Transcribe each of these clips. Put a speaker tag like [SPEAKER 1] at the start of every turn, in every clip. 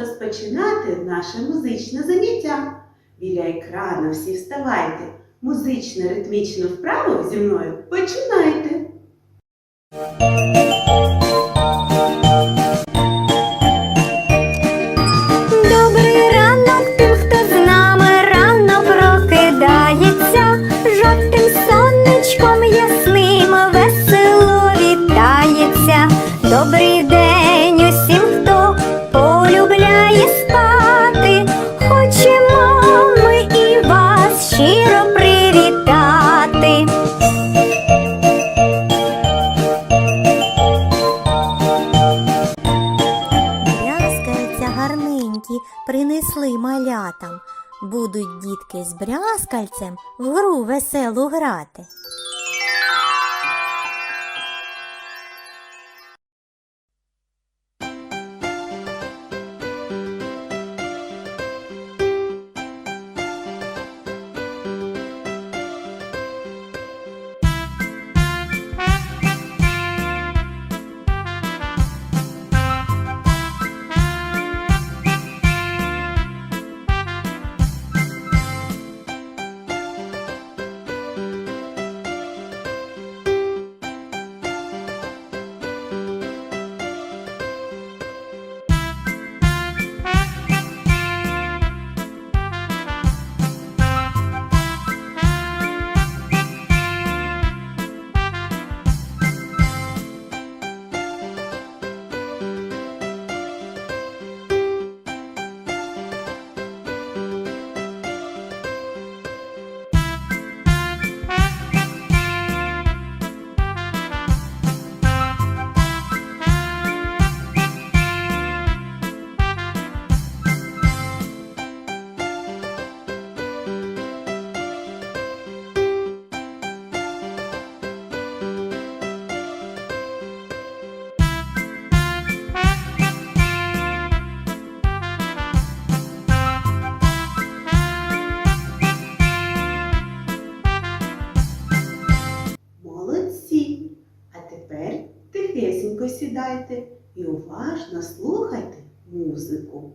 [SPEAKER 1] розпочинати наше музичне заняття. Біля екрану всі вставайте. Музично ритмічну вправу зі мною починайте.
[SPEAKER 2] Брязкальцем в гру веселу грати.
[SPEAKER 1] Тихесенько сідайте і уважно слухайте музику.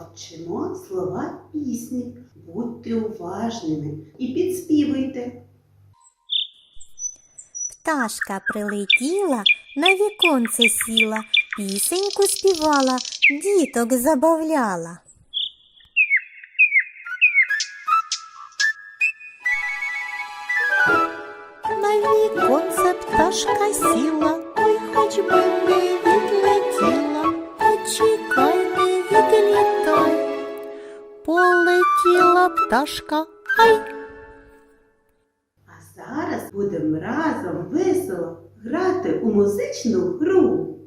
[SPEAKER 1] Повчимо слова пісні. Будьте уважними і підспівуйте.
[SPEAKER 2] Пташка прилетіла, на віконце сіла, пісеньку співала, діток забавляла. На віконце пташка сіла, ой, хоч би не відлетіла, Полетіла пташка, ай.
[SPEAKER 1] А зараз будемо разом весело грати у музичну гру.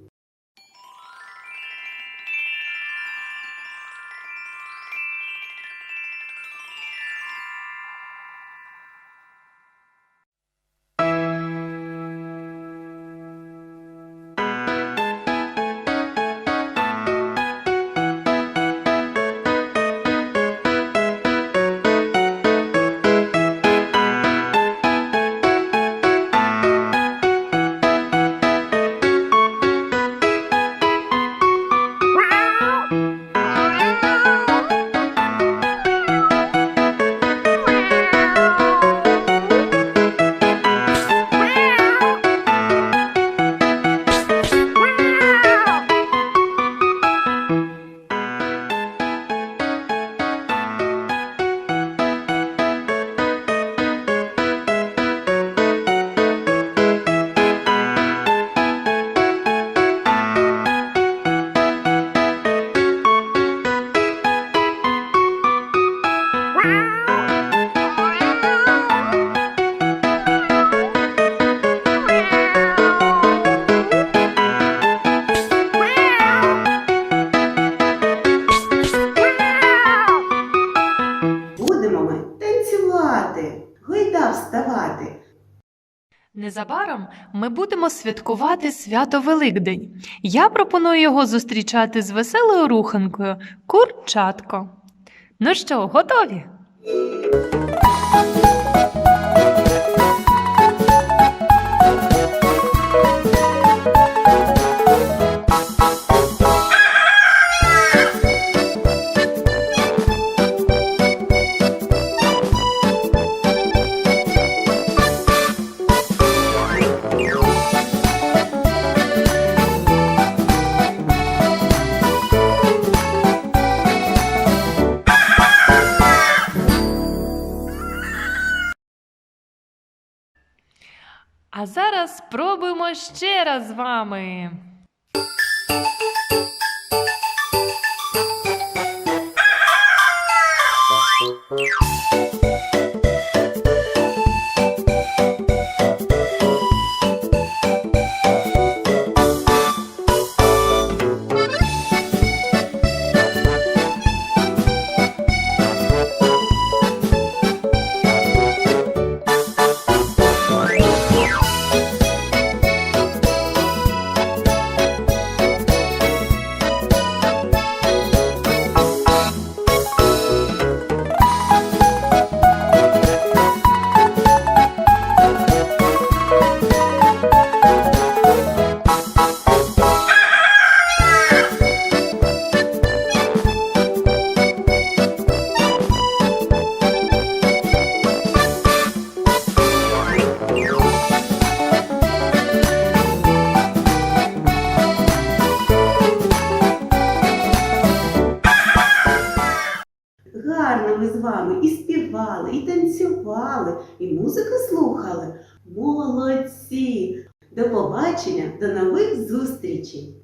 [SPEAKER 1] ритмами танцювати, гайда вставати.
[SPEAKER 3] Незабаром ми будемо святкувати свято Великдень. Я пропоную його зустрічати з веселою руханкою Курчатко. Ну що, готові? А зараз спробуємо ще раз з вами.
[SPEAKER 1] Танцювали, і музику слухали. Молодці! До побачення, до нових зустрічей!